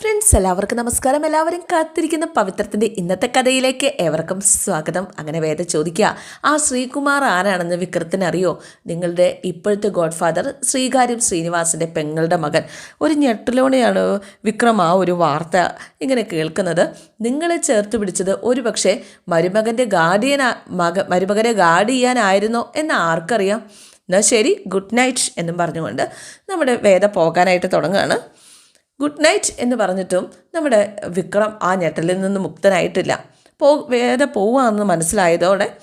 Friends എല്ലാവർക്കും നമസ്കാരം. എല്ലാവരും കാത്തിരിക്കുന്ന പവിത്രത്തിന്റെ ഇന്നത്തെ കഥയിലേക്ക് ഏവർക്കും സ്വാഗതം. അങ്ങനെ വേദ ചോദിക്കുക ആ ശ്രീകുമാർ ആരാണെന്ന് വിക്രത്തിനറിയോ? നിങ്ങളുടെ ഇപ്പോഴത്തെ ഗോഡ് ഫാദർ ശ്രീകാര്യം ശ്രീനിവാസിന്റെ പെങ്ങളുടെ മകൻ. ഒരു ഞെട്ടലോടെയാണ് വിക്രം ആ ഒരു വാർത്ത ഇങ്ങനെ കേൾക്കുന്നത്. നിങ്ങളെ ചേർത്ത് പിടിച്ചത് ഒരു പക്ഷേ മരുമകന്റെ ഗാർഡിയൻ മക മരുമകനെ ഗാർഡ് ചെയ്യാനായിരുന്നോ എന്ന് ആർക്കറിയാം? എന്നാൽ ശരി ഗുഡ് നൈറ്റ് എന്നും പറഞ്ഞുകൊണ്ട് നമ്മുടെ വേദ പോകാനായിട്ട് തുടങ്ങുകയാണ്. ഗുഡ് നൈറ്റ് എന്ന് പറഞ്ഞിട്ടും നമ്മുടെ വിക്രം ആ ഞെട്ടലിൽ നിന്ന് മുക്തനായിട്ടില്ല. പോ വേദ പോവാന്ന് മനസ്സിലായതോടെ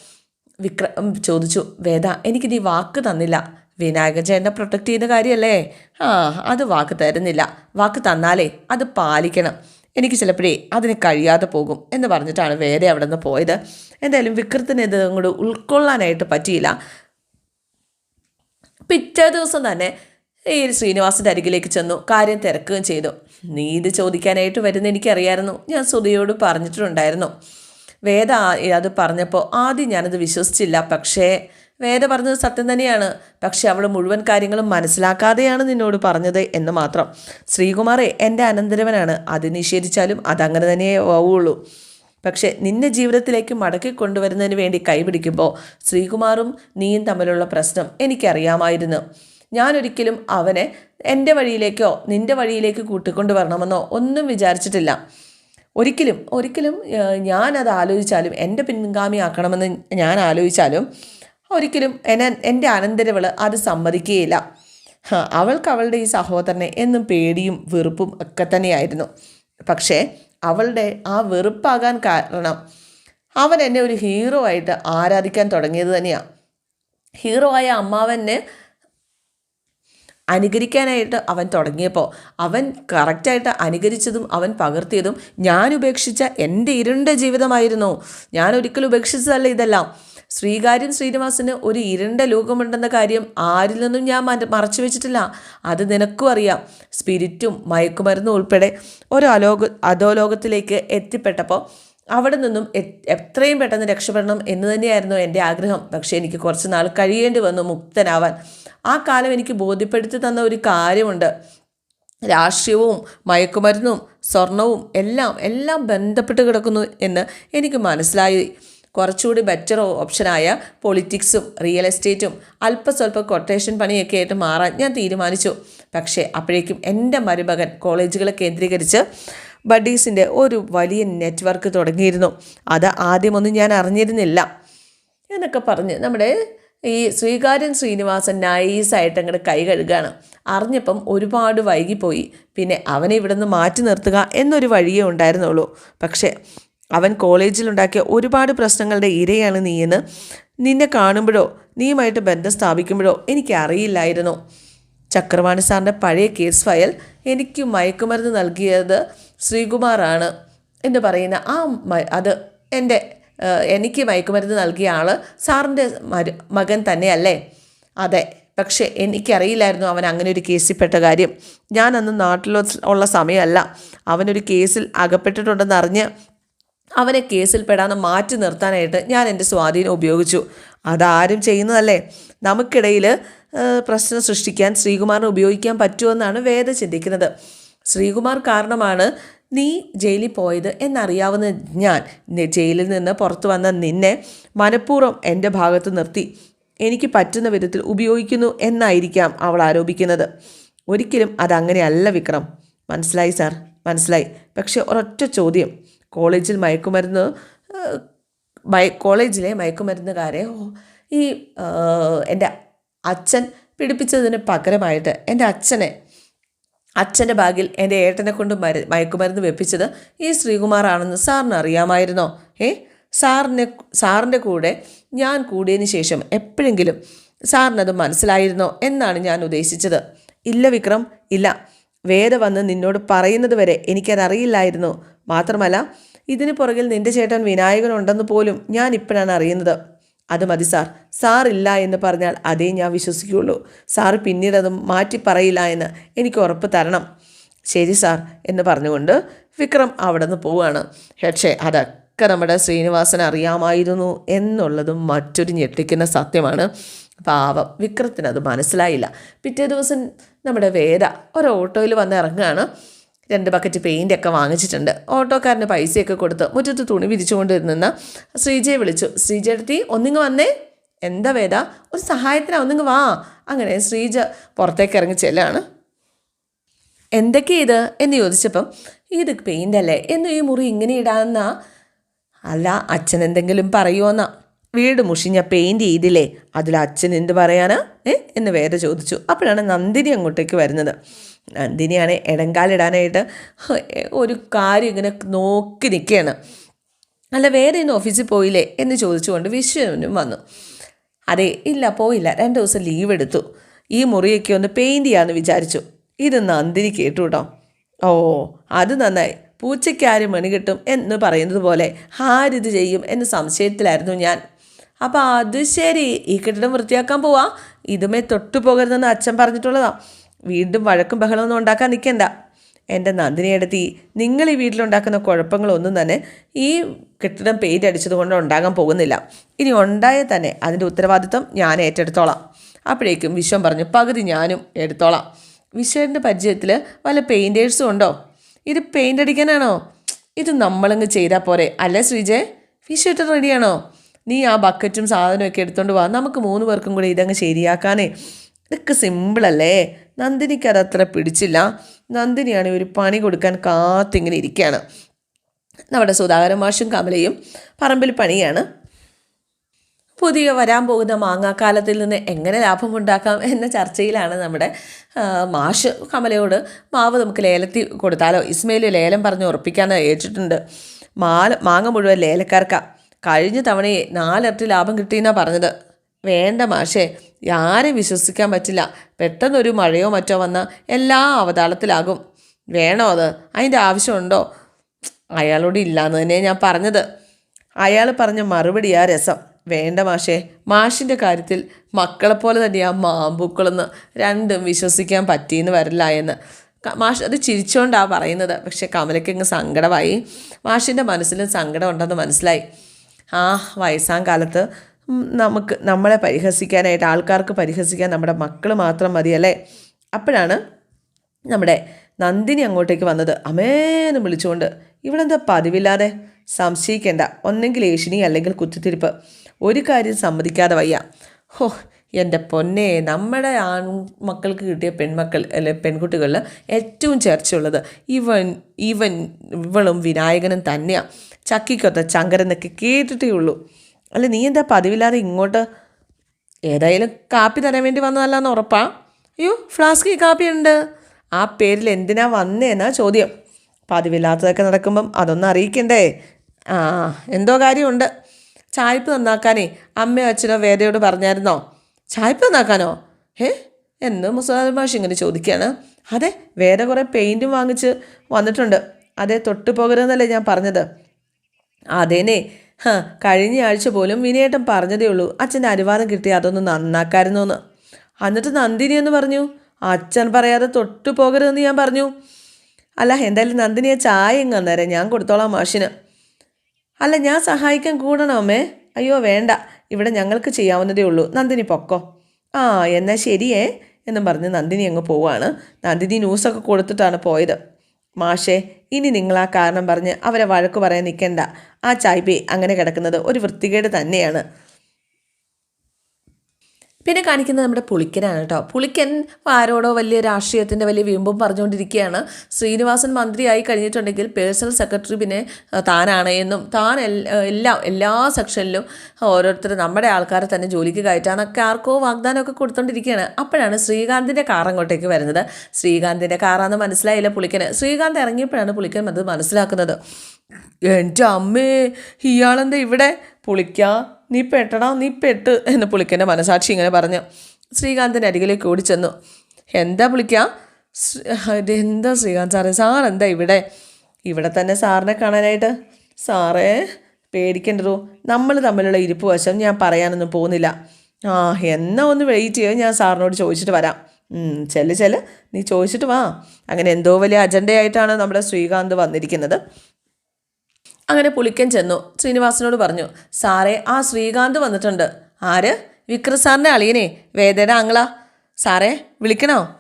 വിക്രം ചോദിച്ചു വേദ എനിക്ക് നീ വാക്ക് തന്നില്ല. വിനായക ചേട്ടനെ പ്രൊട്ടക്റ്റ് ചെയ്യുന്ന കാര്യമല്ലേ ആ അത് വാക്ക് തരുന്നില്ല. വാക്ക് തന്നാലേ അത് പാലിക്കണം. എനിക്ക് ചിലപ്പോഴേ അതിന് കഴിയാതെ പോകും എന്ന് പറഞ്ഞിട്ടാണ് വേറെ അവിടെ നിന്ന് പോയത്. എന്തായാലും വിക്രത്തിന് ഇത് അങ്ങോട്ട് ഉൾക്കൊള്ളാനായിട്ട് പറ്റിയില്ല. പിറ്റേ ദിവസം തന്നെ ഈ ശ്രീനിവാസിന്റെ അരികിലേക്ക് ചെന്നു. കാര്യം തിരക്കുകയും ചെയ്തു. നീ ഇത് ചോദിക്കാനായിട്ട് വരുന്ന എനിക്കറിയായിരുന്നു. ഞാൻ സുധയോട് പറഞ്ഞിട്ടുണ്ടായിരുന്നു. വേദ അത് പറഞ്ഞപ്പോൾ ആദ്യം ഞാനത് വിശ്വസിച്ചില്ല. പക്ഷേ വേദ പറഞ്ഞത് സത്യം തന്നെയാണ്. പക്ഷെ അവൾ മുഴുവൻ കാര്യങ്ങളും മനസ്സിലാക്കാതെയാണ് നിന്നോട് പറഞ്ഞത് എന്ന് മാത്രം. ശ്രീകുമാറെ എന്റെ അനന്തരവനാണ്. അത് നിഷേധിച്ചാലും അതങ്ങനെ തന്നെയേ ആവുള്ളൂ. പക്ഷെ നിന്നെ ജീവിതത്തിലേക്ക് മടക്കി കൊണ്ടുവരുന്നതിന് വേണ്ടി കൈപിടിക്കുമ്പോൾ ശ്രീകുമാറും നീയും തമ്മിലുള്ള പ്രശ്നം എനിക്കറിയാമായിരുന്നു. ഞാനൊരിക്കലും അവനെ എന്റെ വഴിയിലേക്കോ നിന്റെ വഴിയിലേക്ക് കൂട്ടിക്കൊണ്ട് വരണമെന്നോ ഒന്നും വിചാരിച്ചിട്ടില്ല. ഒരിക്കലും ഒരിക്കലും ഞാനത് ആലോചിച്ചാലും എന്റെ പിൻഗാമിയാക്കണമെന്ന് ഞാൻ ആലോചിച്ചാലും ഒരിക്കലും എന്നെ എന്റെ അനന്തരവൾ അത് സമ്മതിക്കുകയില്ല അവൾക്ക് അവളുടെ ഈ സഹോദരനെ എന്നും പേടിയും വെറുപ്പും ഒക്കെ തന്നെയായിരുന്നു. പക്ഷേ അവളുടെ ആ വെറുപ്പാകാൻ കാരണം അവൻ എന്നെ ഒരു ഹീറോ ആയിട്ട് ആരാധിക്കാൻ തുടങ്ങിയത് തന്നെയാണ് ഹീറോ ആയ അമ്മാവനെ അനുകരിക്കാനായിട്ട് അവൻ തുടങ്ങിയപ്പോൾ അവൻ കറക്റ്റായിട്ട് അനുകരിച്ചതും അവൻ പകർത്തിയതും ഞാൻ ഉപേക്ഷിച്ച എന്റെ ഇരുണ്ട ജീവിതമായിരുന്നു. ഞാൻ ഒരിക്കലും ഉപേക്ഷിച്ചതല്ല ഇതെല്ലാം. ശ്രീകാര്യം ശ്രീനിവാസന് ഒരു ഇരുണ്ട ലോകമുണ്ടെന്ന കാര്യം ആരിൽ നിന്നും ഞാൻ മറ- മറച്ചു വെച്ചിട്ടില്ല. അത് നിനക്കും അറിയാം. സ്പിരിറ്റും മയക്കുമരുന്നും ഉൾപ്പെടെ ഒരു അലോക അധോലോകത്തിലേക്ക് എത്തിപ്പെട്ടപ്പോൾ അവിടെ നിന്നും എത്രയും പെട്ടെന്ന് രക്ഷപ്പെടണം എന്ന് തന്നെയായിരുന്നു എന്റെ ആഗ്രഹം. പക്ഷേ എനിക്ക് കുറച്ച് നാൾ കഴിയേണ്ടി വന്നു മുക്തനാവാൻ. ആ കാലം എനിക്ക് ബോധ്യപ്പെടുത്തി തന്ന ഒരു കാര്യമുണ്ട്. രാഷ്ട്രീയവും മയക്കുമരുന്നും സ്വർണവും എല്ലാം എല്ലാം ബന്ധപ്പെട്ട് കിടക്കുന്നു എന്ന് എനിക്ക് മനസ്സിലായി. കുറച്ചുകൂടി ബെറ്റർ ഓപ്ഷനായ പൊളിറ്റിക്സും റിയൽ എസ്റ്റേറ്റും അല്പസ്വല്പം കൊട്ടേഷൻ പണിയൊക്കെ ആയിട്ട് മാറാൻ ഞാൻ തീരുമാനിച്ചു. പക്ഷേ അപ്പോഴേക്കും എന്റെ മരുമകൻ കോളേജുകളെ കേന്ദ്രീകരിച്ച് ബഡീസിന്റെ ഒരു വലിയ നെറ്റ്വർക്ക് തുടങ്ങിയിരുന്നു. അത് ആദ്യമൊന്നും ഞാൻ അറിഞ്ഞിരുന്നില്ല. എന്നൊക്കെ പറഞ്ഞ് നമ്മുടെ ഈ ശ്രീകാര്യൻ ശ്രീനിവാസൻ നൈസായിട്ട് അങ്ങോട്ട് കൈ കഴുകുകയാണ് അറിഞ്ഞപ്പം ഒരുപാട് വൈകിപ്പോയി. പിന്നെ അവനെ ഇവിടെ നിന്ന് മാറ്റി നിർത്തുക എന്നൊരു വഴിയേ ഉണ്ടായിരുന്നുള്ളൂ. പക്ഷേ അവൻ കോളേജിലുണ്ടാക്കിയ ഒരുപാട് പ്രശ്നങ്ങളുടെ ഇരയാണ് നീയെന്ന് നിന്നെ കാണുമ്പോഴോ നീയുമായിട്ട് ബന്ധം സ്ഥാപിക്കുമ്പോഴോ എനിക്കറിയില്ലായിരുന്നു. ചക്രവാണി സാറിന്റെ പഴയ കേസ് ഫയൽ എനിക്ക് മയക്കുമരുന്ന് നൽകിയത് ശ്രീകുമാറാണ് എന്ന് പറയുന്ന ആ അത് എന്റെ എനിക്ക് മയക്കുമരുന്ന് നൽകിയ ആൾ സാറിന്റെ മകൻ തന്നെയല്ലേ? അതെ. പക്ഷേ എനിക്കറിയില്ലായിരുന്നു അവൻ അങ്ങനെ ഒരു കേസിൽപ്പെട്ട കാര്യം. ഞാൻ അന്ന് നാട്ടിൽ ഉള്ള സമയമല്ല. അവനൊരു കേസിൽ അകപ്പെട്ടിട്ടുണ്ടെന്ന് അറിഞ്ഞ് അവനെ കേസിൽ പെടാതെ മാറ്റി നിർത്താനായിട്ട് ഞാൻ എന്റെ സ്വാധീനം ഉപയോഗിച്ചു. അതാരും ചെയ്യുന്നതല്ലേ? നമുക്കിടയിൽ പ്രശ്നം സൃഷ്ടിക്കാൻ ശ്രീകുമാറിനെ ഉപയോഗിക്കാൻ പറ്റുമെന്നാണ് വേദ ചിന്തിക്കുന്നത്. ശ്രീകുമാർ കാരണമാണ് നീ ജയിലിൽ പോയത് എന്നറിയാവുന്ന ഞാൻ ജയിലിൽ നിന്ന് പുറത്തു വന്ന നിന്നെ മനഃപൂർവം എന്റെ ഭാഗത്ത് നിർത്തി. എനിക്ക് പറ്റുന്ന വിധത്തിൽ ഉപയോഗിക്കുന്നു എന്നായിരിക്കാം അവൾ ആരോപിക്കുന്നത്. ഒരിക്കലും അതങ്ങനെയല്ല വിക്രം. മനസ്സിലായി സാർ? മനസ്സിലായി. പക്ഷെ ഒരൊറ്റ ചോദ്യം. കോളേജിൽ മയക്കുമരുന്ന് കോളേജിലെ മയക്കുമരുന്നുകാരെ ഈ എന്റെ അച്ഛൻ പിടിപ്പിച്ചതിന് പകരമായിട്ട് എന്റെ അച്ഛനെ അച്ഛന്റെ ബാഗിൽ എന്റെ ഏട്ടനെ കൊണ്ട് മരു മയക്കുമരുന്ന് വെപ്പിച്ചത് ഈ ശ്രീകുമാറാണെന്ന് സാറിന് അറിയാമായിരുന്നോ? ഏ സാറിനെ സാറിന്റെ കൂടെ ഞാൻ കൂടിയതിന് ശേഷം എപ്പോഴെങ്കിലും സാറിനത് മനസ്സിലായിരുന്നോ എന്നാണ് ഞാൻ ഉദ്ദേശിച്ചത്. ഇല്ല വിക്രം ഇല്ല. വേദ വന്ന് നിന്നോട് പറയുന്നത് വരെ എനിക്കതറിയില്ലായിരുന്നു. മാത്രമല്ല ഇതിന് പുറകിൽ നിന്റെ ചേട്ടൻ വിനായകനുണ്ടെന്ന് പോലും ഞാൻ ഇപ്പോഴാണ് അറിയുന്നത്. അത് മതി സാർ. ഇല്ല എന്ന് പറഞ്ഞാൽ അതേ ഞാൻ വിശ്വസിക്കുകയുള്ളൂ സാർ പിന്നീട് അത് മാറ്റി പറയില്ല എന്ന് എനിക്ക് ഉറപ്പ് തരണം. ശരി സാർ എന്ന് പറഞ്ഞുകൊണ്ട് വിക്രം അവിടെ നിന്ന് പോവുകയാണ് പക്ഷേ അതൊക്കെ നമ്മുടെ ശ്രീനിവാസൻ അറിയാമായിരുന്നു എന്നുള്ളതും മറ്റൊരു ഞെട്ടിക്കുന്ന സത്യമാണ്. പാവം വിക്രത്തിനത് മനസ്സിലായില്ല. പിറ്റേ ദിവസം നമ്മുടെ വേദ ഒരു ഓട്ടോയിൽ വന്ന് ഇറങ്ങുകയാണ്. രണ്ട് ബക്കറ്റ് പെയിന്റ് ഒക്കെ വാങ്ങിച്ചിട്ടുണ്ട്. ഓട്ടോക്കാരന് പൈസയൊക്കെ കൊടുത്ത് മുറ്റത്ത് തുണി വിരിച്ചുകൊണ്ട് നിന്ന് ശ്രീജയെ വിളിച്ചു. ശ്രീജയെടുത്തി ഒന്നിങ്ങ് വന്നേ. എന്താ വേദ? ഒരു സഹായത്തിനാ ഒന്നിങ്ങ് വാ. അങ്ങനെ ശ്രീജ പുറത്തേക്ക് ഇറങ്ങി ചെല്ലാണ്. എന്തൊക്കെ ഇത്? എന്ന് ചോദിച്ചപ്പം ഇത് പെയിന്റ് അല്ലേ? എന്നും ഈ മുറി ഇങ്ങനെ ഇടാന്നാ. അല്ല അച്ഛൻ എന്തെങ്കിലും പറയുമോന്നാ വീട് മുഷിഞ്ഞ പെയിന്റ് ചെയ്തില്ലേ? അതിൽ അച്ഛൻ എന്ത് പറയാനാ? ഏ? എന്ന് വേദ ചോദിച്ചു. അപ്പോഴാണ് നന്ദിനി അങ്ങോട്ടേക്ക് വരുന്നത്. നന്ദിനിയാണ് ഇടങ്കാലിടാനായിട്ട് ഒരു കാര്യം ഇങ്ങനെ നോക്കി നിൽക്കുകയാണ്. അല്ല വേറെ ഇന്ന് ഓഫീസിൽ പോയില്ലേ എന്ന് ചോദിച്ചുകൊണ്ട് വിശ്വനും വന്നു. അതെ ഇല്ല പോയില്ല. രണ്ട് ദിവസം ലീവ് എടുത്തു. ഈ മുറിയൊക്കെ ഒന്ന് പെയിന്റ് ചെയ്യാമെന്ന് വിചാരിച്ചു. ഇത് നന്ദിനി കേട്ടു കേട്ടോ ഓ അത് നന്നായി. പൂച്ചയ്ക്കാരും മണി കിട്ടും എന്ന് പറയുന്നത് പോലെ ആരിത് ചെയ്യും എന്ന് സംശയത്തിലായിരുന്നു ഞാൻ. അപ്പോൾ അത് ശരി ഈ കെട്ടിടം വൃത്തിയാക്കാൻ പോവാ. ഇതുമേ തൊട്ടു പോകരുതെന്ന് അച്ഛൻ പറഞ്ഞിട്ടുള്ളതാ. വീണ്ടും വഴക്കും ബഹളമൊന്നും ഉണ്ടാക്കാൻ നിൽക്കണ്ട. എന്റെ നന്ദിനിയെടുത്തി നിങ്ങൾ ഈ വീട്ടിലുണ്ടാക്കുന്ന കുഴപ്പങ്ങളൊന്നും തന്നെ ഈ കെട്ടിടം പെയിന്റ് അടിച്ചത് കൊണ്ട് ഉണ്ടാകാൻ പോകുന്നില്ല. ഇനി ഉണ്ടായാൽ തന്നെ അതിന്റെ ഉത്തരവാദിത്വം ഞാൻ ഏറ്റെടുത്തോളാം. അപ്പോഴേക്കും വിശ്വം പറഞ്ഞു പകുതി ഞാനും എടുത്തോളാം. വിശ്വന്റെ പരിചയത്തിൽ വല്ല പെയിന്റേഴ്സും ഉണ്ടോ? ഇത് പെയിന്റ് അടിക്കാനാണോ? ഇത് നമ്മളങ്ങ് ചെയ്താൽ പോരെ അല്ലേ ശ്രീജയ് വിശ്വട്ട് റെഡിയാണോ നീ ആ ബക്കറ്റും സാധനമൊക്കെ എടുത്തുകൊണ്ട് വാ നമുക്ക് മൂന്ന് പേർക്കും കൂടി ഇതങ്ങ് ശരിയാക്കാനേ. ഇതൊക്കെ സിമ്പിളല്ലേ നന്ദിനിക്ക് അതത്ര പിടിച്ചില്ല. നന്ദിനിയാണ് ഒരു പണി കൊടുക്കാൻ കാത്തിങ്ങനെ ഇരിക്കുകയാണ് നമ്മുടെ സുധാകരൻ മാഷും കമലയും പറമ്പിൽ പണിയാണ്. പുതിയ വരാൻ പോകുന്ന മാങ്ങാക്കാലത്തിൽ നിന്ന് എങ്ങനെ ലാഭമുണ്ടാക്കാം എന്ന ചർച്ചയിലാണ് നമ്മുടെ മാഷ് കമലയോട് മാവ് നമുക്ക് ലേലത്തിൽ കൊടുത്താലോ? ഇസ്മയിൽ ലേലം പറഞ്ഞ് ഉറപ്പിക്കാൻ ഏറ്റിട്ടുണ്ട്. മാല മാങ്ങ മുഴുവൻ ലേലക്കാർക്കാണ് കഴിഞ്ഞ തവണയെ നാലിരട്ടി ലാഭം കിട്ടിയെന്നാണ് പറഞ്ഞത്. വേണ്ട മാഷേ ആരെയും വിശ്വസിക്കാൻ പറ്റില്ല. പെട്ടെന്നൊരു മഴയോ മറ്റോ വന്നാൽ എല്ലാ അവതാളത്തിലാകും. വേണോ അത്? അതിന്റെ ആവശ്യമുണ്ടോ? അയാളോട് ഇല്ലാന്ന് തന്നെ ഞാൻ പറഞ്ഞത്. അയാൾ പറഞ്ഞ മറുപടിയാ രസം. വേണ്ട മാഷേ മാഷിന്റെ കാര്യത്തിൽ മക്കളെപ്പോലെ തന്നെയാ മാമ്പൂക്കളെന്ന് രണ്ടും വിശ്വസിക്കാൻ പറ്റിയെന്ന് വരില്ല എന്ന്. മാഷ് അത് ചിരിച്ചുകൊണ്ടാണ് പറയുന്നത്. പക്ഷേ കമലയ്ക്ക് അങ്ങ് സങ്കടമായി. മാഷിന്റെ മനസ്സിലും സങ്കടം ഉണ്ടെന്ന് മനസ്സിലായി. ആ വയസ്സാം കാലത്ത് നമുക്ക് നമ്മളെ പരിഹസിക്കാനായിട്ട് ആൾക്കാർക്ക് പരിഹസിക്കാൻ നമ്മുടെ മക്കൾ മാത്രം മതിയല്ലേ? അപ്പോഴാണ് നമ്മുടെ നന്ദിനി അങ്ങോട്ടേക്ക് വന്നത്. അമേന്ന് വിളിച്ചുകൊണ്ട് ഇവളെന്താ പതിവില്ലാതെ? സംശയിക്കേണ്ട. ഒന്നെങ്കിൽ ഏഷിനി അല്ലെങ്കിൽ കുത്തിത്തിരിപ്പ്. ഒരു കാര്യം സമ്മതിക്കാതെ വയ്യ. ഹോ എന്റെ പൊന്നെ നമ്മുടെ ആൺമക്കൾക്ക് കിട്ടിയ പെൺമക്കൾ അല്ലെ പെൺകുട്ടികളിൽ ഏറ്റവും ചേർച്ചയുള്ളത് ഇവൻ ഇവൻ ഇവളും വിനായകനും തന്നെയാണ് ചക്കിക്കൊത്ത ചങ്കരെന്നൊക്കെ കേട്ടിട്ടേ ഉള്ളൂ. അല്ല നീ എന്താ പതിവില്ലാതെ ഇങ്ങോട്ട് ഏതായാലും കാപ്പി തരാൻ വേണ്ടി വന്നതല്ലാന്ന് ഉറപ്പാ? അയ്യോ ഫ്ലാസ്കിൽ കാപ്പി ഉണ്ട് ആ പേരിൽ എന്തിനാ വന്നേന്നാ ചോദ്യം. പതിവില്ലാത്തതൊക്കെ നടക്കുമ്പം അതൊന്നും അറിയിക്കണ്ടേ? ആ എന്തോ കാര്യമുണ്ട്. ചായപ്പ് നന്നാക്കാനേ അമ്മയോ അച്ഛനോ വേദയോട് പറഞ്ഞായിരുന്നോ? ചായപ്പ് നന്നാക്കാനോ? ഏ എന്ന് മുസ്ലാം മാഷ് ഇങ്ങനെ ചോദിക്കുകയാണ്. അതെ വേദ കുറേ പെയിന്റും വാങ്ങിച്ച് വന്നിട്ടുണ്ട്. അതെ തൊട്ടു പോകരുതെന്നല്ലേ ഞാൻ പറഞ്ഞത്. അതേനെ ഹ കഴിഞ്ഞ ആഴ്ച പോലും വിനയേട്ടൻ പറഞ്ഞതേ ഉള്ളൂ. അച്ഛന്റെ അനുവാദം കിട്ടി അതൊന്ന് നന്നാക്കായിരുന്നു എന്ന് എന്നിട്ട് നന്ദിനി എന്ന് പറഞ്ഞു അച്ഛൻ പറയാതെ തൊട്ടു പോകരുതെന്ന് ഞാൻ പറഞ്ഞു. അല്ല എന്തായാലും നന്ദിനിയെ ചായ ഇങ്ങ് അന്നേരം ഞാൻ കൊടുത്തോളാം മാഷിന്. അല്ല ഞാൻ സഹായിക്കാൻ കൂടണം അമ്മേ. അയ്യോ വേണ്ട ഇവിടെ ഞങ്ങൾക്ക് ചെയ്യാവുന്നതേ ഉള്ളൂ. നന്ദിനി പൊക്കോ. ആ എന്നാൽ ശരിയേ എന്നും പറഞ്ഞ് നന്ദിനി അങ്ങ് പോവാണ്. നന്ദിനി ന്യൂസൊക്കെ കൊടുത്തിട്ടാണ് പോയത്. മാഷേ ഇനി നിങ്ങൾ ആ കാരണം പറഞ്ഞ് അവരെ വഴക്ക് പറയാൻ നിൽക്കണ്ട. ആ ചായ്പേ അങ്ങനെ കിടക്കുന്നത് ഒരു വൃത്തികേട് തന്നെയാണ്. പിന്നെ കാണിക്കുന്നത് നമ്മുടെ പുളിക്കനാണ് കേട്ടോ. പുളിക്കൻ ആരോടോ വലിയ രാഷ്ട്രീയത്തിന്റെ വലിയ വീമ്പും പറഞ്ഞുകൊണ്ടിരിക്കുകയാണ്. ശ്രീനിവാസൻ മന്ത്രിയായി കഴിഞ്ഞിട്ടുണ്ടെങ്കിൽ പേഴ്സണൽ സെക്രട്ടറി പിന്നെ താനാണ് എന്നും താൻ എല്ലാ എല്ലാം സെക്ഷനിലും ഓരോരുത്തർ നമ്മുടെ ആൾക്കാരെ തന്നെ ജോലിക്ക് കയറ്റാന്നൊക്കെ ആർക്കോ വാഗ്ദാനമൊക്കെ കൊടുത്തോണ്ടിരിക്കുകയാണ്. അപ്പോഴാണ് ശ്രീകാന്തിന്റെ കാർ അങ്ങോട്ടേക്ക് വരുന്നത്. ശ്രീകാന്തിന്റെ കാറാന്ന് മനസ്സിലായില്ല പുളിക്കന്. ശ്രീകാന്ത് ഇറങ്ങിയപ്പോഴാണ് പുളിക്കൻ അത് മനസ്സിലാക്കുന്നത്. എന്റെ അമ്മേ ഇയാളെന്താ ഇവിടെ പുളിക്ക? നീ പെട്ടടാ നീ പെട്ട് എന്ന് പുളിക്കന്റെ മനസാക്ഷി ഇങ്ങനെ പറഞ്ഞു ശ്രീകാന്തിന്റെ അരികിലേക്ക് ഓടിച്ചെന്നു. എന്താ പുളിക്ക? എന്താ ശ്രീകാന്ത് സാറേ? സാർ എന്താ ഇവിടെ? ഇവിടെ തന്നെ സാറിനെ കാണാനായിട്ട്? സാറേ പേടിക്കേണ്ടതോ നമ്മൾ തമ്മിലുള്ള ഇരിപ്പ് വശം ഞാൻ പറയാനൊന്നും പോകുന്നില്ല. ആ എന്നാ ഒന്ന് വെയിറ്റ് ചെയ്യോ ഞാൻ സാറിനോട് ചോദിച്ചിട്ട് വരാം. ചെല്ല് ചെല്ല്. നീ ചോദിച്ചിട്ട് വാ. അങ്ങനെ എന്തോ വലിയ അജണ്ടയായിട്ടാണ് നമ്മുടെ ശ്രീകാന്ത് വന്നിരിക്കുന്നത്. അങ്ങനെ പുളിക്കൻ ചെന്നു. ശ്രീനിവാസനോട് പറഞ്ഞു സാറേ ആ ശ്രീകാന്ത് വന്നിട്ടുണ്ട്. ആര്? വിക്ര സാറിന്റെ അളിയനെ. വേദന ആങ്ങളാ സാറേ വിളിക്കണോ?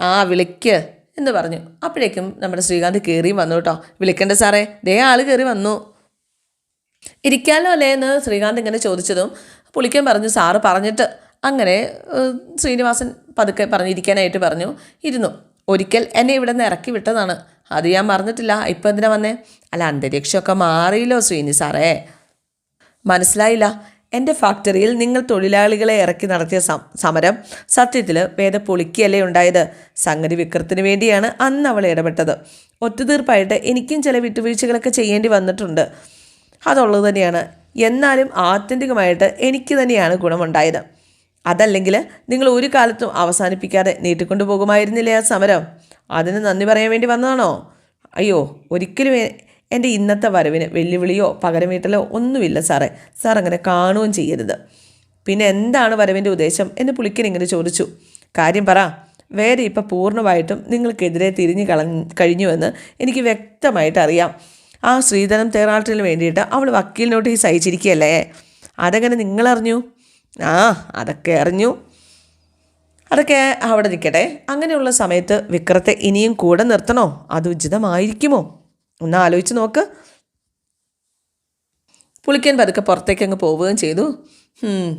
ആ വിളിക്ക് എന്ന് പറഞ്ഞു. അപ്പോഴേക്കും നമ്മുടെ ശ്രീകാന്ത് കയറിയും വന്നു കേട്ടോ. വിളിക്കണ്ട സാറേ ദേ ആൾ കയറി വന്നു. ഇരിക്കാലോ അല്ലേ? എന്ന് ശ്രീകാന്ത് ഇങ്ങനെ ചോദിച്ചതും പുളിക്കൻ പറഞ്ഞു സാറ് പറഞ്ഞിട്ട്. അങ്ങനെ ശ്രീനിവാസൻ പതുക്കെ പറഞ്ഞിരിക്കാനായിട്ട് പറഞ്ഞു. ഇരുന്നു. ഒരിക്കൽ എന്നെ ഇവിടെ നിന്ന് ഇറക്കി വിട്ടതാണ്. അത് ഞാൻ മറന്നിട്ടില്ല. ഇപ്പം എന്തിനാ വന്നേ? അല്ല അന്തരീക്ഷമൊക്കെ മാറിയില്ലോ ശ്രീനി സാറേ. മനസ്സിലായില്ല. എന്റെ ഫാക്ടറിയിൽ നിങ്ങൾ തൊഴിലാളികളെ ഇറക്കി നടത്തിയ സമരം സത്യത്തിൽ വേദ പൊളിക്കുകയല്ലേ ഉണ്ടായത്? സംഗതി വിക്രത്തിന് വേണ്ടിയാണ് അന്ന് അവൾ ഇടപെട്ടത്. ഒത്തുതീർപ്പായിട്ട് എനിക്കും ചില വിട്ടുവീഴ്ചകളൊക്കെ ചെയ്യേണ്ടി വന്നിട്ടുണ്ട്. അതുള്ളത് തന്നെയാണ്. എന്നാലും ആത്യന്തികമായിട്ട് എനിക്ക് തന്നെയാണ് ഗുണമുണ്ടായത്. അതല്ലെങ്കിൽ നിങ്ങൾ ഒരു കാലത്തും അവസാനിപ്പിക്കാതെ നീട്ടിക്കൊണ്ടു പോകുമായിരുന്നില്ലേ ആ സമരം? അതിന് നന്ദി പറയാൻ വേണ്ടി വന്നതാണോ? അയ്യോ ഒരിക്കലും എന്റെ ഇന്നത്തെ വരവിന് വെല്ലുവിളിയോ പകരം വീട്ടലോ ഒന്നുമില്ല സാറേ. സാർ അങ്ങനെ കാണുകയും ചെയ്യരുത്. പിന്നെ എന്താണ് വരവിന്റെ ഉദ്ദേശം എന്ന് പുളിക്കൻ ഇങ്ങനെ ചോദിച്ചു. കാര്യം പറ. വേറെ ഇപ്പം പൂർണമായിട്ടും നിങ്ങൾക്കെതിരെ തിരിഞ്ഞു കളഞ്ഞ് കഴിഞ്ഞുവെന്ന് എനിക്ക് വ്യക്തമായിട്ട് അറിയാം. ആ ശ്രീധരം തേറാട്ടിന് വേണ്ടിയിട്ട് അവൾ വക്കീൽ നോട്ടീസ് അയച്ചിരിക്കുകയല്ലേ അതെങ്ങനെ നിങ്ങളറിഞ്ഞു? ആ അതൊക്കെ അറിഞ്ഞു. അതൊക്കെ അവിടെ നിൽക്കട്ടെ. അങ്ങനെയുള്ള സമയത്ത് വിക്രത്തെ ഇനിയും കൂടെ നിർത്തണോ? അത് ഉചിതമായിരിക്കുമോ? ഒന്ന് ആലോചിച്ച് നോക്ക്. പുളിക്കൻ പതുക്കെ പുറത്തേക്ക് അങ്ങ് പോവുകയും ചെയ്തു.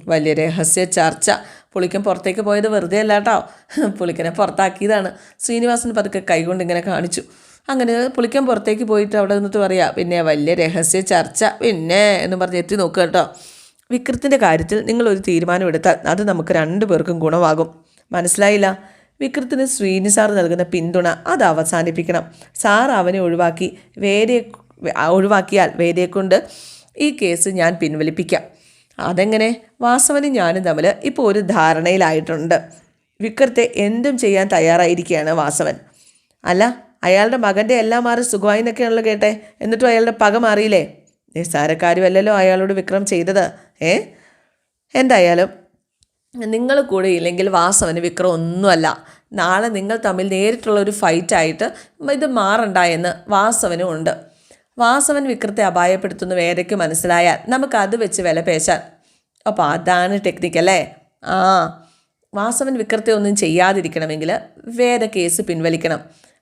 വലിയ രഹസ്യ ചർച്ച. പുളിക്കൻ പുറത്തേക്ക് പോയത് വെറുതെ അല്ല കേട്ടോ പുളിക്കനെ പുറത്താക്കിയതാണ്. ശ്രീനിവാസൻ പതുക്കെ കൈകൊണ്ട് ഇങ്ങനെ കാണിച്ചു. അങ്ങനെ പുളിക്കൻ പുറത്തേക്ക് പോയിട്ട് അവിടെ നിന്നിട്ട് പറയാം പിന്നെ വലിയ രഹസ്യ ചർച്ച. പിന്നെ എന്ന് പറഞ്ഞ് എത്തി നോക്കുക കേട്ടോ. വിക്രത്തിന്റെ കാര്യത്തിൽ നിങ്ങളൊരു ഒരു തീരുമാനം എടുത്താൽ അത് നമുക്ക് രണ്ടു പേർക്കും ഗുണമാകും. മനസ്സിലായില്ല. വിക്രത്തിന് ശ്രീനി സാർ നൽകുന്ന പിന്തുണ അത് അവസാനിപ്പിക്കണം. സാർ അവനെ ഒഴിവാക്കി വേരെ ഒഴിവാക്കിയാൽ വേരയെ കൊണ്ട് ഈ കേസ് ഞാൻ പിൻവലിപ്പിക്കാം. അതെങ്ങനെ? വാസവനും ഞാനും തമ്മിൽ ഇപ്പോൾ ഒരു ധാരണയിലായിട്ടുണ്ട്. വിക്രത്തെ എന്തും ചെയ്യാൻ തയ്യാറായിരിക്കുകയാണ് വാസവൻ. അല്ല അയാളുടെ മകന്റെ എല്ലാം മാറി സുഖമായി എന്നൊക്കെയാണല്ലോ കേട്ടെ. എന്നിട്ടും അയാളുടെ പക മാറിയില്ലേ? നിസ്സാരക്കാരുമല്ലല്ലോ അയാളോട് വിക്രം ചെയ്തത് ഏ? എന്തായാലും നിങ്ങൾ കൂടെ ഇല്ലെങ്കിൽ വാസവന് വിക്രം ഒന്നുമല്ല. നാളെ നിങ്ങൾ തമ്മിൽ നേരിട്ടുള്ള ഒരു ഫൈറ്റായിട്ട് ഇത് മാറണ്ട എന്ന് വാസവനും ഉണ്ട്. വാസവൻ വിക്രത്തെ അപായപ്പെടുത്തുന്ന വേദയ്ക്ക് മനസ്സിലായാൽ നമുക്ക് അത് വെച്ച് വില പേശാൻ. അപ്പോൾ അതാണ് ടെക്നിക്ക് അല്ലേ? ആ. വാസവൻ വിക്രത്തെ ഒന്നും ചെയ്യാതിരിക്കണമെങ്കിൽ വേദ കേസ് പിൻവലിക്കണം.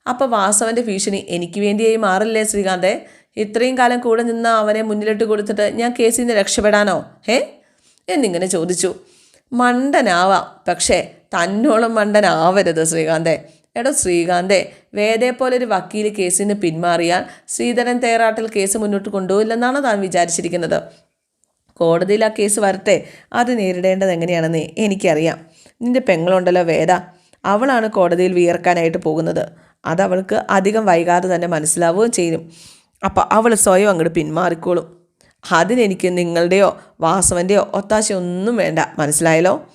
അപ്പോൾ വാസവന്റെ ഭീഷണി എനിക്ക് വേണ്ടിയായി മാറില്ലേ ശ്രീകാന്തെ? ഇത്രയും കാലം കൂടെ നിന്ന് അവനെ മുന്നിലിട്ട് കൊടുത്തിട്ട് ഞാൻ കേസിൽ നിന്ന് രക്ഷപ്പെടാനോ? ഏ എന്നിങ്ങനെ ചോദിച്ചു. മണ്ടനാവാം. പക്ഷേ തന്നോളം മണ്ടനാവരുത് ശ്രീകാന്തേ. എടോ ശ്രീകാന്തേ വേദേ പോലെ ഒരു വക്കീൽ കേസിന് പിന്മാറിയാൽ ശ്രീധരൻ തേറാട്ടിൽ കേസ് മുന്നോട്ട് കൊണ്ടുപോയില്ലെന്നാണ് താൻ വിചാരിച്ചിരിക്കുന്നത്? കോടതിയിൽ ആ കേസ് വരട്ടെ. അത് നേരിടേണ്ടത് എങ്ങനെയാണെന്ന് എനിക്കറിയാം. നിന്റെ പെങ്ങളുണ്ടല്ലോ വേദ. അവളാണ് കോടതിയിൽ വിയർക്കാനായിട്ട് പോകുന്നത്. അതവൾക്ക് അധികം വൈകാതെ തന്നെ മനസ്സിലാവുകയും ചെയ്യും. അപ്പോൾ അവൾ സ്വയം അങ്ങോട്ട് പിന്മാറിക്കോളും. അതിനെനിക്ക് നിങ്ങളുടെയോ വാസവന്റെയോ ഒത്താശയൊന്നും വേണ്ട. മനസ്സിലായല്ലോ?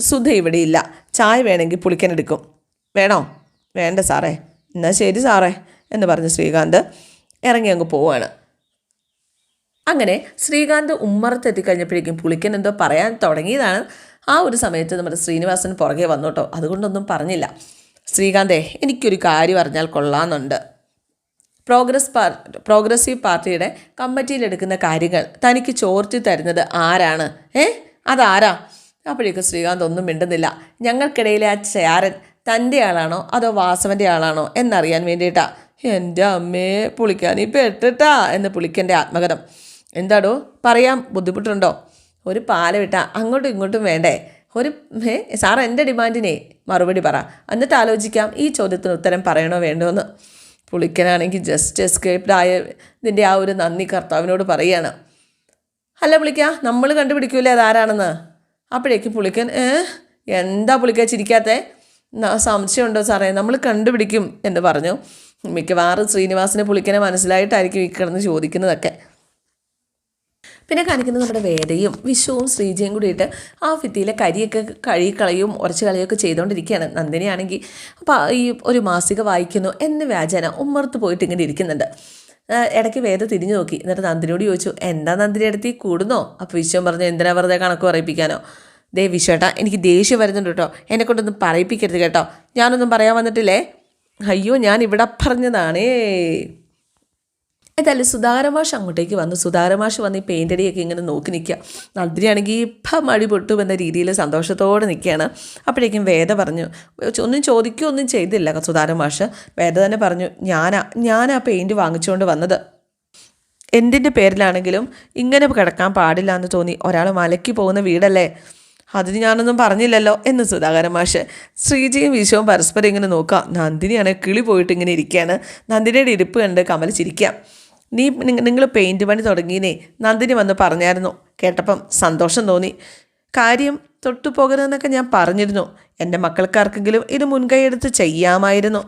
സുധ ഇവിടെ ഇല്ല ചായ വേണമെങ്കിൽ പുളിക്കനെടുക്കും. വേണോ? വേണ്ട സാറേ. എന്നാൽ ശരി സാറേ എന്ന് പറഞ്ഞ് ശ്രീകാന്ത് ഇറങ്ങി അങ്ങ് പോവാണ്. അങ്ങനെ ശ്രീകാന്ത് ഉമ്മറത്തെത്തിക്കഴിഞ്ഞപ്പോഴേക്കും കഴിഞ്ഞപ്പോഴേക്കും പുളിക്കൻ എന്തോ പറയാൻ തുടങ്ങിയതാണ്. ആ ഒരു സമയത്ത് നമ്മുടെ ശ്രീനിവാസൻ പുറകെ വന്നു കേട്ടോ. അതുകൊണ്ടൊന്നും പറഞ്ഞില്ല. ശ്രീകാന്തേ എനിക്കൊരു കാര്യം അറിഞ്ഞാൽ കൊള്ളാമെന്നുണ്ട്. പ്രോഗ്രസ് പാർ പ്രോഗ്രസീവ് പാർട്ടിയുടെ കമ്മിറ്റിയിലെടുക്കുന്ന കാര്യങ്ങൾ. തനിക്ക് ചോർത്തി തരുന്നത് ആരാണ്? ഏ? അതാരാ? അപ്പോഴേക്കും ശ്രീകാന്ത് ഒന്നും മിണ്ടുന്നില്ല. ഞങ്ങൾക്കിടയിലെ ആ ചാരൻ തന്റെ ആളാണോ അതോ വാസവന്റെ ആളാണോ എന്നറിയാൻ വേണ്ടിയിട്ടാ. എന്റെ അമ്മയെ പുളിക്കാൻ ഈ പെട്ടിട്ടാ എന്ന് പുളിക്കന്റെ ആത്മകഥം. എന്താടോ? പറയാൻ ബുദ്ധിമുട്ടുണ്ടോ? ഒരു പാല വിട്ട അങ്ങോട്ടും ഇങ്ങോട്ടും വേണ്ടേ? ഒരു ഏ സാർ എന്റെ ഡിമാൻഡിനെ മറുപടി പറ. എന്നിട്ട് ആലോചിക്കാം ഈ ചോദ്യത്തിന് ഉത്തരം പറയണോ വേണ്ടോ എന്ന്. പുളിക്കനാണെങ്കിൽ ജസ്റ്റ് എസ്കേപ്ഡ് ആയ ഇതിന്റെ ആ ഒരു നന്ദി കർത്താവിനോട് പറയാണ്. അല്ല പുളിക്ക നമ്മൾ കണ്ടുപിടിക്കൂലേ അതാരാണെന്ന്? അപ്പോഴേക്കും പുളിക്കൻ എന്താ പുളിക്ക ചിരിക്കാത്തേ? സംശയമുണ്ടോ സാറേ? നമ്മൾ കണ്ടുപിടിക്കും എന്ന് പറഞ്ഞു. മിക്കവാറും ശ്രീനിവാസിനെ പുളിക്കനെ മനസ്സിലായിട്ടായിരിക്കും ഈ കിടന്ന് ചോദിക്കുന്നതൊക്കെ. പിന്നെ കാണിക്കുന്നത് നമ്മുടെ വേദയും വിഷുവും ശ്രീജയും കൂടിയിട്ട് ആ ഭിത്തിയിലെ കരിയൊക്കെ കഴുകിക്കളയും ഉറച്ചു കളിയൊക്കെ ചെയ്തുകൊണ്ടിരിക്കുകയാണ്. നന്ദിനിയാണെങ്കിൽ അപ്പോൾ ഈ ഒരു മാസിക വായിക്കുന്നു എന്ന് വ്യാജന ഉമ്മർത്ത് പോയിട്ട് ഇങ്ങനെ ഇരിക്കുന്നുണ്ട്. ഇടയ്ക്ക് വേദ തിരിഞ്ഞു നോക്കി. എന്നിട്ട് നന്ദിനിയോട് ചോദിച്ചു എന്താ നന്ദിനി അടുത്ത് കൂടുന്നോ? അപ്പോൾ വിശ്വം പറഞ്ഞു എന്തിനാ വെറുതെ കണക്ക് പറയിപ്പിക്കാനോ? ദേ വിശ്വേട്ടാ എനിക്ക് ദേഷ്യം വരുന്നുണ്ട് കേട്ടോ എന്നെ കൊണ്ടൊന്നും പറയിപ്പിക്കരുത് കേട്ടോ. ഞാനൊന്നും പറയാൻ വന്നിട്ടില്ലേ? അയ്യോ ഞാൻ ഇവിടെ പറഞ്ഞതാണേ. ഏതായാലും സുധാകരമാഷ് അങ്ങോട്ടേക്ക് വന്നു. സുധാകരമാഷ് വന്ന് ഈ പെയിന്റ് അടിയൊക്കെ ഇങ്ങനെ നോക്കി നിൽക്കുക. നദ്രിയാണെങ്കിൽ ഇപ്പം മഴ പൊട്ടുമെന്ന രീതിയിൽ സന്തോഷത്തോടെ നിൽക്കുകയാണ്. അപ്പോഴേക്കും വേദ പറഞ്ഞു ഒന്നും ചോദിക്കുകയൊന്നും ചെയ്തില്ല സുധാകരമാഷ് വേദ തന്നെ പറഞ്ഞു ഞാനാ ഞാനാ പെയിന്റ് വാങ്ങിച്ചുകൊണ്ട് വന്നത്. എന്തിന്റെ പേരിലാണെങ്കിലും ഇങ്ങനെ കിടക്കാൻ പാടില്ല എന്ന് തോന്നി. ഒരാൾ മലയ്ക്ക് പോകുന്ന വീടല്ലേ? അതിന് ഞാനൊന്നും പറഞ്ഞില്ലല്ലോ എന്ന് സുധാകരൻ മാഷ് ശ്രീജിയും വിശ്വവും പരസ്പരം ഇങ്ങനെ നോക്കാം. നന്ദിനിയാണ് കിളി പോയിട്ട് ഇങ്ങനെ ഇരിക്കുകയാണ് നന്ദിനിയുടെ ഇരിപ്പ് കണ്ട് കമൽ നീ നിങ്ങൾ പെയിന്റ് പണി തുടങ്ങിയേ നന്ദിനി വന്ന് പറഞ്ഞായിരുന്നു. കേട്ടപ്പം സന്തോഷം തോന്നി. കാര്യം തൊട്ടു പോകരുതെന്നൊക്കെ ഞാൻ പറഞ്ഞിരുന്നു. എന്റെ മക്കൾക്കാർക്കെങ്കിലും ഇത് മുൻകൈയെടുത്ത് ചെയ്യാമായിരുന്നു.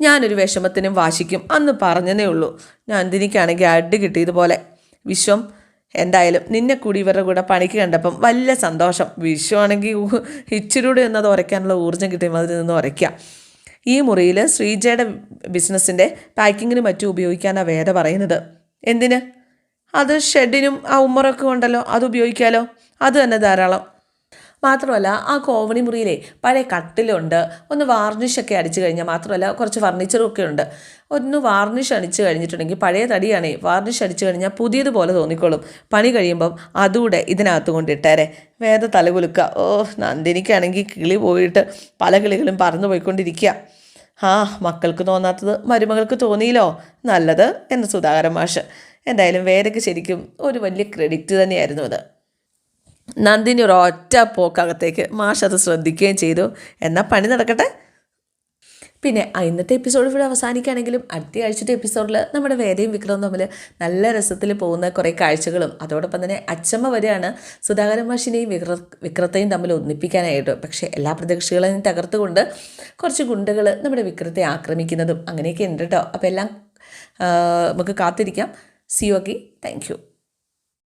ഞാനൊരു വിഷമത്തിനും വാശിക്കും അന്ന് പറഞ്ഞതേ ഉള്ളൂ. നന്ദിനിക്കാണെങ്കിൽ അടി കിട്ടിയതുപോലെ. വിശ്വം എന്തായാലും നിന്നെ കൂടി ഇവരുടെ കൂടെ പണിക്ക് കണ്ടപ്പം വലിയ സന്തോഷം. വിശ്വമാണെങ്കിൽ ഇച്ചിരൂടെ അത് ഉരയ്ക്കാനുള്ള ഊർജം കിട്ടിയ അതിൽ നിന്ന് ഉറയ്ക്കാം. ഈ മുറിയിൽ ശ്രീജയുടെ ബിസിനസ്സിന്റെ പാക്കിങ്ങിന് മറ്റും ഉപയോഗിക്കാനാണ് വേദ പറയുന്നത്. എന്തിന്? അത് ഷെഡിനും ആ ഉമ്മറൊക്കെ ഉണ്ടല്ലോ അത് ഉപയോഗിക്കാമല്ലോ അത് തന്നെ ധാരാളം. മാത്രമല്ല ആ കോവണി മുറിയിലെ പഴയ കട്ടിലുണ്ട്. ഒന്ന് വാർണിഷൊക്കെ അടിച്ചു കഴിഞ്ഞാൽ മാത്രമല്ല കുറച്ച് ഫർണിച്ചറൊക്കെ ഉണ്ട്. ഒന്ന് വാർണിഷ് അടിച്ചു കഴിഞ്ഞിട്ടുണ്ടെങ്കിൽ പഴയ തടിയാണേ. വാർണിഷ് അടിച്ചു കഴിഞ്ഞാൽ പുതിയതുപോലെ തോന്നിക്കോളും. പണി കഴിയുമ്പം അതുകൂടെ ഇതിനകത്ത് കൊണ്ടിട്ടേരെ വേദ തലകുലുക്കുക ഓ നന്ദിനിക്കാണെങ്കിൽ കിളി പോയിട്ട് പല കിളികളും പറന്നു പോയിക്കൊണ്ടിരിക്കുക ആ മക്കൾക്ക് തോന്നാത്തത് മരുമകൾക്ക് തോന്നിയില്ലോ. നല്ലത് എന്ന് സുധാകരൻ മാഷ്. എന്തായാലും വേദയ്ക്ക് ശരിക്കും ഒരു വലിയ ക്രെഡിറ്റ് തന്നെയായിരുന്നു അത്. നന്ദിനി ഒരു ഒറ്റ പോക്കകത്തേക്ക് മാഷ് അത് ശ്രദ്ധിക്കുകയും ചെയ്തു. എന്നാൽ പണി നടക്കട്ടെ? പിന്നെ ഇന്നത്തെ എപ്പിസോഡ് ഇവിടെ അവസാനിക്കുകയാണെങ്കിലും അടുത്ത ആഴ്ചത്തെ എപ്പിസോഡിൽ നമ്മുടെ വേദയും വിക്രവും തമ്മിൽ നല്ല രസത്തിൽ പോകുന്ന കുറേ കാഴ്ചകളും. അതോടൊപ്പം തന്നെ അച്ചമ്മ വരെയാണ് സുധാകരൻ മാഷിനെയും വിക്ര വിക്രത്തെയും തമ്മിൽ ഒന്നിപ്പിക്കാനായിട്ട്. പക്ഷേ എല്ലാ പ്രതീക്ഷകളെയും തകർത്തുകൊണ്ട് കുറച്ച് ഗുണ്ടകൾ നമ്മുടെ വിക്രത്തെ ആക്രമിക്കുന്നതും അങ്ങനെയൊക്കെ ഉണ്ട് കേട്ടോ. അപ്പോൾ എല്ലാം നമുക്ക് കാത്തിരിക്കാം. C okay thank you